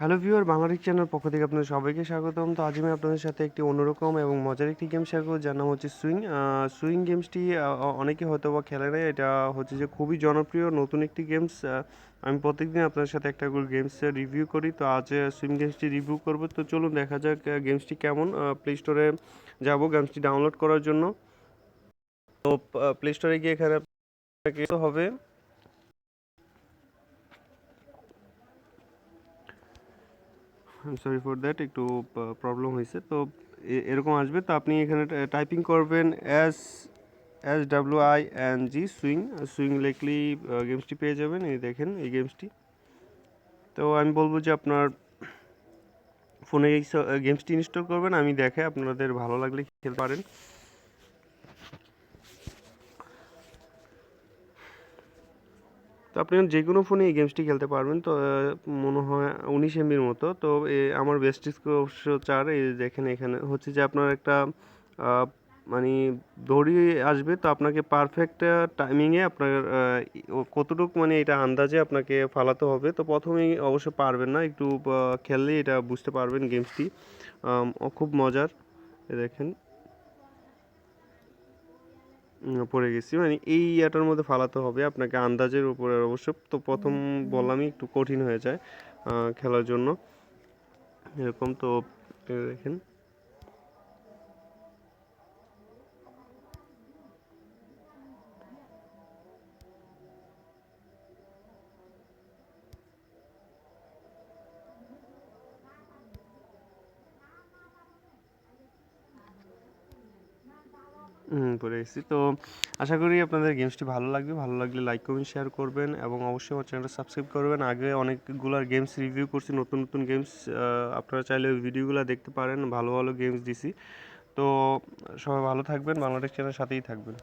Hello viewer Bangladesh channel পক্ষ থেকে আপনাদের সবাইকে স্বাগতম। তো আজ আমি আপনাদের সাথে একটি অন্যরকম এবং মজার একটি গেম শেয়ার করব। যার নাম হচ্ছে সুইং সুইং গেমসটি অনেকে হয়তো বা খেলে নেয় এটা হচ্ছে যে খুবই জনপ্রিয় নতুন একটি গেমস আমি প্রত্যেকদিন আপনাদের সাথে একটা গেমস রিভিউ করি। তো আজ সুইং গেমসটি রিভিউ করব। তো চলুন দেখা যাক গেমসটি কেমন। প্লে স্টোরে যাব গেমসটি ডাউনলোড করার জন্য। তো প্লে স্টোরে গিয়ে এখানে হবে। সরি ফর দ্যাট একটু প্রবলেম হয়েছে। তো এরকম আসবে। তো আপনি এখানে টাইপিং করবেন S S W I N G swing swing লেখলি গেমসটি পেয়ে যাবেন। এই দেখেন, এই গেমসটি তো আমি বলব যে আপনার ফোনে এই গেমসটি ইনস্টল করবেন। আমি দেখে আপনাদের ভালো লাগলে খেলতে পারেন। তো আপনি যে কোনো ফোনে এই গেমসটি খেলতে পারবেন, তো মনে হয় উনিশ এমবির মতো। তো আমার বেস্ট স্কোর অবশ্য চার, এই দেখেন এখানে হচ্ছে যে আপনার একটা মানে দড়ি আসবে, তো আপনাকে পারফেক্ট টাইমিংয়ে আপনার কতটুকু মানে এটা আন্দাজে আপনাকে ফালাতে হবে। তো প্রথমেই অবশ্য পারবেন না, একটু খেললেই এটা বুঝতে পারবেন গেমসটি খুব মজার দেখেন। পড়ে গেছি। মানে এই ইয়াটার মধ্যে ফালাতে হবে। আপনাকে আন্দাজের উপরে অবশ্য তো প্রথম বললামই একটু কঠিন হয়ে যায় খেলার জন্য। এরকম তো দেখেন। পড়ে এসেছি তো আশা করি আপনাদের গেমসটি ভালো লাগবে। ভালো লাগলে লাইক কমেন্ট শেয়ার করবেন এবং অবশ্যই আমার চ্যানেলটা সাবস্ক্রাইব করবেন। আগে অনেকগুলো গেমস রিভিউ করছি, নতুন নতুন গেমস আপনারা চাইলে ওই ভিডিওগুলো দেখতে পারেন। ভালো ভালো গেমস দিছি। তো সবাই ভালো থাকবেন। বাংলাদেশ চ্যানেলের সাথেই থাকবেন।